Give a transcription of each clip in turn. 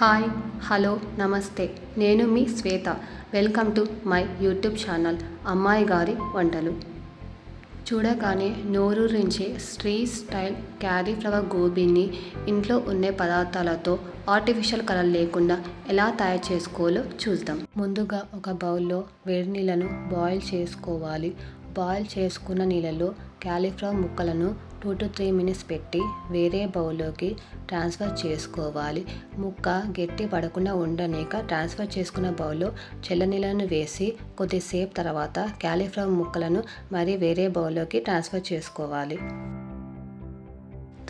Hi hello నమస్తే. నేను మీ Shweta. Welcome to my YouTube channel అమ్మాయి గారి వంటలు. చూడగానే నోరూరించే స్ట్రీట్ స్టైల్ క్యాలీఫ్లవర్ గోబీని ఇంట్లో ఉండే పదార్థాలతో ఆర్టిఫిషియల్ కలర్ లేకుండా ఎలా తయారు చేసుకోవాలో చూద్దాం. ముందుగా ఒక బౌల్లో వేడి నీళ్ళను బాయిల్ చేసుకోవాలి. బాయిల్ చేసుకున్న నీళ్ళలో క్యాలీఫ్లవర్ ముక్కలను టూ టు త్రీ మినిట్స్ పెట్టి వేరే బౌల్లోకి ట్రాన్స్ఫర్ చేసుకోవాలి. ముక్క గట్టి పడకుండా ఉండనీక ట్రాన్స్ఫర్ చేసుకున్న బౌల్లో చల్లనీళ్ళను వేసి కొద్దిసేపు తర్వాత క్యాలీఫ్లవర్ ముక్కలను మరి వేరే బౌల్లోకి ట్రాన్స్ఫర్ చేసుకోవాలి.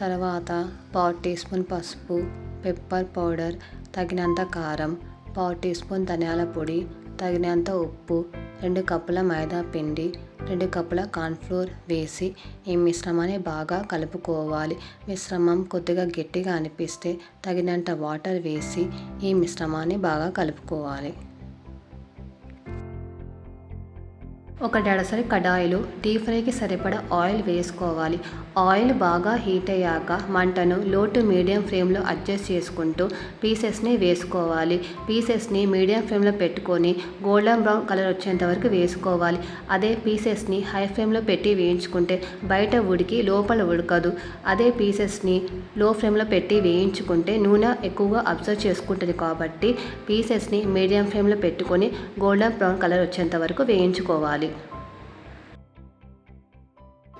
తర్వాత పావు టీ స్పూన్ పసుపు పెప్పర్ పౌడర్ తగినంత కారం పావు టీ స్పూన్ ధనియాల పొడి తగినంత ఉప్పు రెండు కప్పుల మైదా పిండి రెండు కప్పుల కార్న్ఫ్లోర్ వేసి ఈ మిశ్రమాన్ని బాగా కలుపుకోవాలి. మిశ్రమం కొద్దిగా గట్టిగా అనిపిస్తే తగినంత వాటర్ వేసి ఈ మిశ్రమాన్ని బాగా కలుపుకోవాలి. ఒక డడసరి కడాయిలో డీప్ ఫ్రైకి సరిపడా ఆయిల్ వేసుకోవాలి. ఆయిల్ బాగా హీట్ అయ్యాక మంటను లో టు మీడియం ఫ్లేమ్లో అడ్జస్ట్ చేసుకుంటూ పీసెస్ని వేసుకోవాలి. పీసెస్ని మీడియం ఫ్లేమ్లో పెట్టుకొని గోల్డెన్ బ్రౌన్ కలర్ వచ్చేంత వరకు వేసుకోవాలి. అదే పీసెస్ని హై ఫ్లేమ్లో పెట్టి వేయించుకుంటే బయట ఉడికి లోపల ఉడకదు. అదే పీసెస్ని లో ఫ్లేమ్లో పెట్టి వేయించుకుంటే నూనె ఎక్కువగా అబ్జర్వ్ చేసుకుంటుంది కాబట్టి పీసెస్ని మీడియం ఫ్లేమ్లో పెట్టుకొని గోల్డెన్ బ్రౌన్ కలర్ వచ్చేంత వరకు వేయించుకోవాలి.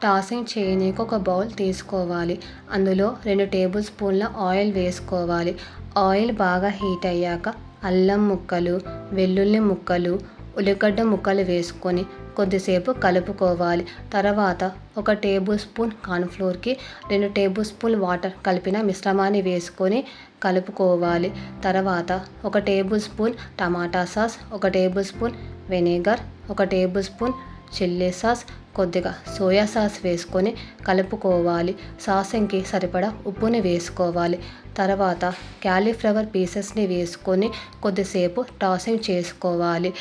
టాసింగ్ చేయనీకి ఒక బౌల్ తీసుకోవాలి. అందులో రెండు టేబుల్ స్పూన్ల ఆయిల్ వేసుకోవాలి. ఆయిల్ బాగా హీట్ అయ్యాక అల్లం ముక్కలు వెల్లుల్లి ముక్కలు ఉల్లిగడ్డ ముక్కలు వేసుకొని కొద్దిసేపు కలుపుకోవాలి. తర్వాత ఒక టేబుల్ స్పూన్ కార్న్ఫ్లోర్కి రెండు టేబుల్ స్పూన్ వాటర్ కలిపిన మిశ్రమాన్ని వేసుకొని కలుపుకోవాలి. తర్వాత ఒక టేబుల్ స్పూన్ టమాటా సాస్ ఒక టేబుల్ స్పూన్ వెనిగర్ ఒక టేబుల్ స్పూన్ చిల్లీ సాస్ కొద్దిగా సోయా సాస్ వేసుకొని కలుపుకోవాలి. సాసంకి సరిపడా ఉప్పుని వేసుకోవాలి. తర్వాత క్యాలీఫ్లవర్ పీసెస్ని వేసుకొని కొద్దిసేపు టాసింగ్ చేసుకోవాలి.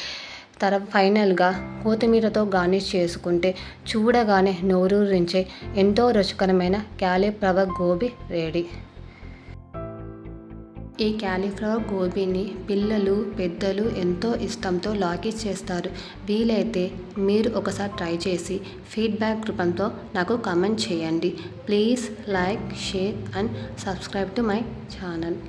తర ఫైనల్గా కొత్తిమీరతో గార్నిష్ చేసుకుంటే చూడగానే నోరూరించే ఎంతో రుచికరమైన క్యాలీఫ్లవర్ గోబీ రెడీ. ఈ క్యాలీఫ్లవర్ గోబీని పిల్లలు పెద్దలు ఎంతో ఇష్టంతో లాకీ చేస్తారు. వీలైతే మీరు ఒకసారి ట్రై చేసి ఫీడ్బ్యాక్ రూపంతో నాకు కామెంట్ చేయండి. Please like share and subscribe to my channel.